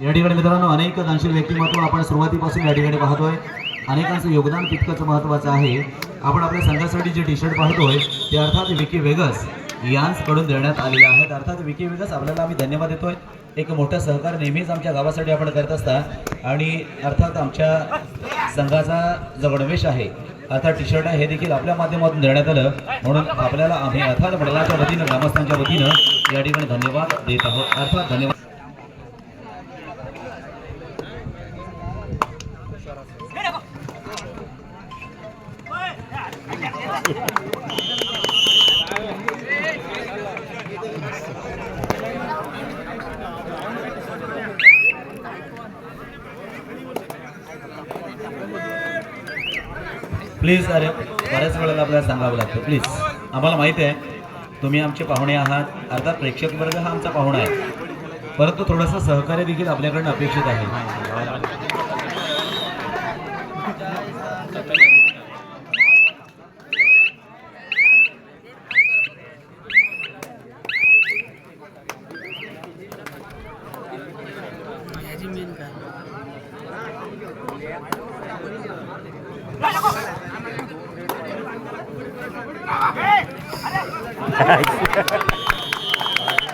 या ठिकाणी मित्रांनो अनेक दानशील व्यक्तिमत्व आपण सुरुवातीपासून या ठिकाणी पाहतोय. अनेकांचं योगदान तितकंच महत्वाचं आहे. आपण आपल्या संघासाठी जे टी शर्ट पाहतोय ते अर्थात विकी वेगस यांकडून देण्यात आलेले आहेत. अर्थात विकी वेगस आपल्याला आम्ही धन्यवाद देतोय. एक मोठं सहकार नेहमीच आमच्या गावासाठी आपण करत असता आणि अर्थात आमच्या संघाचा जो गणवेश आहे अर्थात टी शर्ट आहे हे देखील आपल्या माध्यमातून देण्यात आलं. म्हणून आपल्याला आम्ही अर्थात मंडळाच्या वतीनं ग्रामस्थांच्या वतीनं या ठिकाणी धन्यवाद देत आहोत. अर्थात धन्यवाद. प्लीज अरे बऱ्याच वेळेला आपल्याला सांगावं लागतं. प्लीज आम्हाला माहिती आहे तुम्ही आमचे पाहुणे आहात. अर्थात प्रेक्षक वर्ग हा आमचा पाहुणा आहे. परंतु थोडंसं सहकार्य देखील आपल्याकडनं अपेक्षित आहे.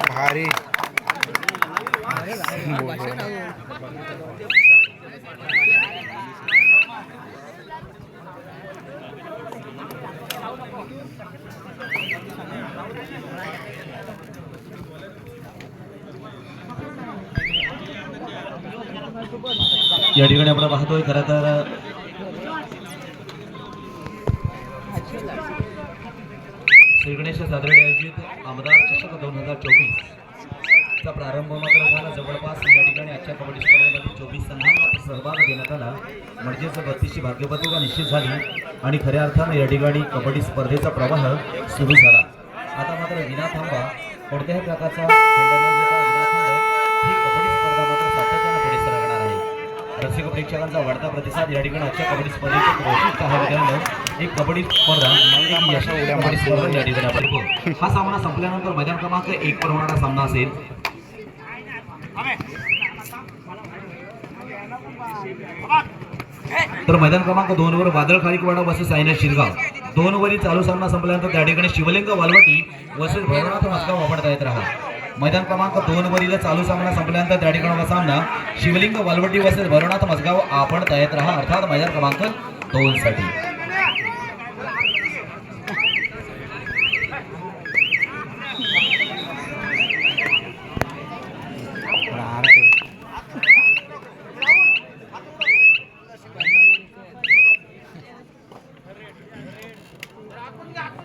भारी. या ठिकाणी आपण पाहतोय खरं तर श्री गणेश आयोजित आमदार चषक दोन हजार चोवीसचा प्रारंभ मात्र झाला. जवळपास या ठिकाणी आजच्या कबड्डी स्पर्धेमध्ये चोवीस संघांना सहभाग देण्यात आला. म्हणजेच बत्तीसची भाग्यपत्रिका निश्चित झाली आणि खऱ्या अर्थानं या ठिकाणी कबड्डी स्पर्धेचा प्रवाह सुरू झाला. आता मात्र विना थांबा कोणत्याही प्रकारचा ही कबड्डी स्पर्धा मात्र सातत्यानं पुढे सरकणार आहे. रसिक प्रेक्षकांचा वाढता प्रतिसाद या ठिकाणी आजच्या कबड्डी स्पर्धेचे आहे एक कबड्डी स्पर्धा कबड्डी स्पर्धा या ठिकाणी आपण हा सामना संपल्यानंतर मैदान क्रमांक एक वर होणारा सामना असेल. तर मैदान क्रमांक दोन वर वादळ खारीकवाडा वसे सायना शिरगाव. दोन वरी चालू सामना संपल्यानंतर त्या ठिकाणी शिवलिंग वालवटी वर्सेस भैरवनाथ मस्गाव वापरता येत राहा. मैदान क्रमांक दोन वरील चालू सामना संपल्यानंतर त्या ठिकाणचा सामना शिवलिंग वालवटी वसेल भरवनाथ मस्गाव आपण तयार राहा. अर्थात मैदान क्रमांक दोन साठी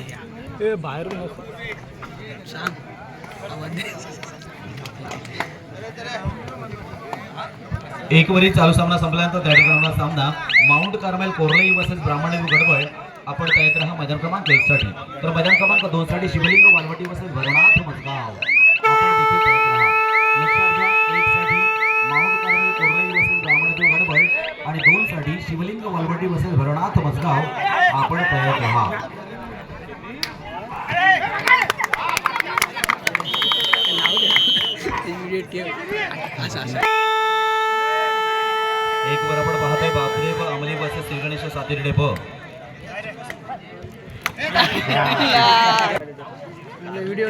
या. बाहेर नको सांग आवाज एक वरी चालू सामना संपल्यानंतर त्या ठिकाणी सामना. Mount Carmel Korlai versus Brahmani गडबड. आपण तयात राहा मैदान क्रमांक एक साठी तर मैदान क्रमांक दोन साठी शिवलिंग वालवटी वर्सेस भरवनाथ मजगाव. आपण देखील तयात राहा साठी शिवलिंग वालवटी वर्सेस भरवनाथ मजगाव. आपण तयार राहा एक वर आपण पाहतोय बापरे व अमली वर्सेस श्रीगणेश सातिर्डे ब व्हिडिओ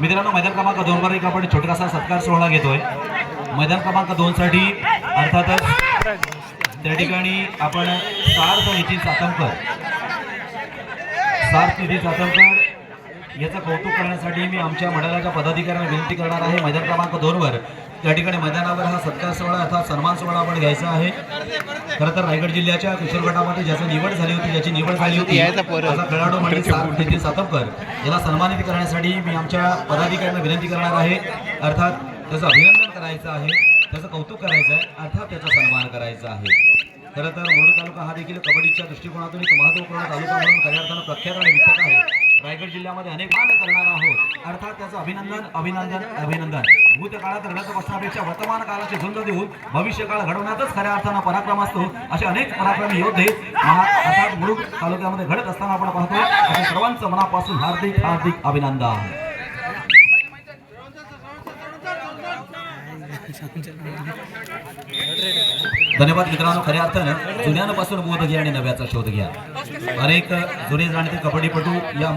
मित्रांनो मैदान क्रमांक दोन वर एक आपण छोटासा सत्कार सोहळा घेतोय. मैदान क्रमांक दोन साठी अर्थातच त्या ठिकाणी आपण सार्थ नितीन सातमकर. सार्थ नितीन सातमकर याचं कौतुक करण्यासाठी मी आमच्या मंडळाच्या पदाधिकाऱ्यांना विनंती करणार आहे. मैदान क्रमांक दोन वर त्या ठिकाणी मैदानावर हा सत्कार सोहळा अर्थात सन्मान सोहळा आपण घ्यायचा आहे. खरं तर रायगड जिल्ह्याच्या किशोर गटामध्ये ज्याची निवड झाली होती ज्याची निवड झाली होती असा खेळाडू म्हणजे सार्थ सातमकर. याला सन्मानित करण्यासाठी मी आमच्या पदाधिकाऱ्यांना विनंती करणार आहे. अर्थात त्याचं अभिनंदन करायचं आहे त्याचं कौतुक करायचं आहे अर्थात त्याचा सन्मान करायचा आहे. खरं तर मोड तालुका हा देखील कबड्डीच्या दृष्टिकोनातून एक महत्त्वपूर्ण तालुका म्हणून खऱ्या अर्थानं प्रख्यात आणि विख्यात आहे. रायगड जिल्ह्यामध्ये अनेक मान करणार आहोत. अर्थात त्याचं अभिनंदन अभिनंदन अभिनंदन. भूतकाळात रडत बसण्यापेक्षा वर्तमान काळाची झुंज देऊन भविष्यकाळ घडवण्यातच खऱ्या अर्थानं पराक्रम असतो असे अनेक पराक्रमी योद्धे अर्थात मुरुड तालुक्यामध्ये घडत असताना आपण पाहतो असे सर्वांचं मनापासून हार्दिक हार्दिक अभिनंदन. धन्यवाद मित्रांनो खऱ्या अर्थानं जुन्यापासून बोध घ्या आणि नव्याचा शोध घ्या. अनेक जुने जाणते कबड्डीपटू या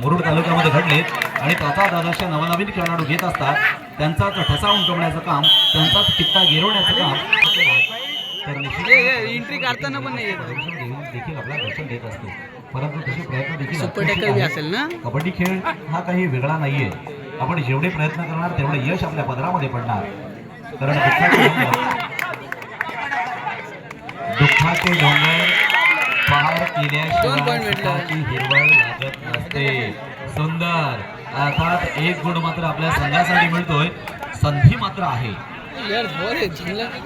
मुरुड तालुक्यामध्ये घडलेत आणि त्याचाच आदर्श नवनवीन खेळाडू घेत असतात. त्यांचाच ठसा उमटवण्याचं काम त्यांचाच कित्ता गिरवण्याचं काम. एंट्री काढताना पण नाही देखील आपला दर्शन देत असतो. परंतु तसे प्रयत्न देखील. असेल ना? कबड्डी खेळ हा काही वेगळा नाहीये. आपण जेवढे प्रयत्न करणार तेवढे यश आपल्या पदरामध्ये पडणार. कारण दुःखाचे डोंगर पार केल्याशिवाय हिरवळ लागत नसते. सुंदर. अर्थात एक गुण मात्र आपल्या संघासाठी मिळतोय. संधी मात्र आहे.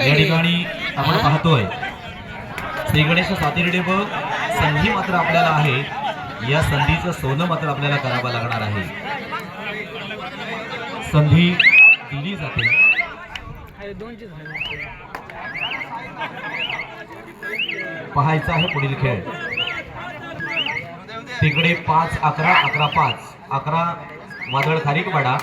या ठिकाणी आपण? पाहतोय. श्री गणेश सातिर्डे ब संधी मात्र आपल्याला आहे. या संधीचं सोनं मात्र आपल्याला करावं लागणार आहे. संधी दिली जाते. अरे पाहायचा आहे पुढील खेळ. तिकडे पाच अकरा अकरा पाच. अकरा वादळ खारीकवाडा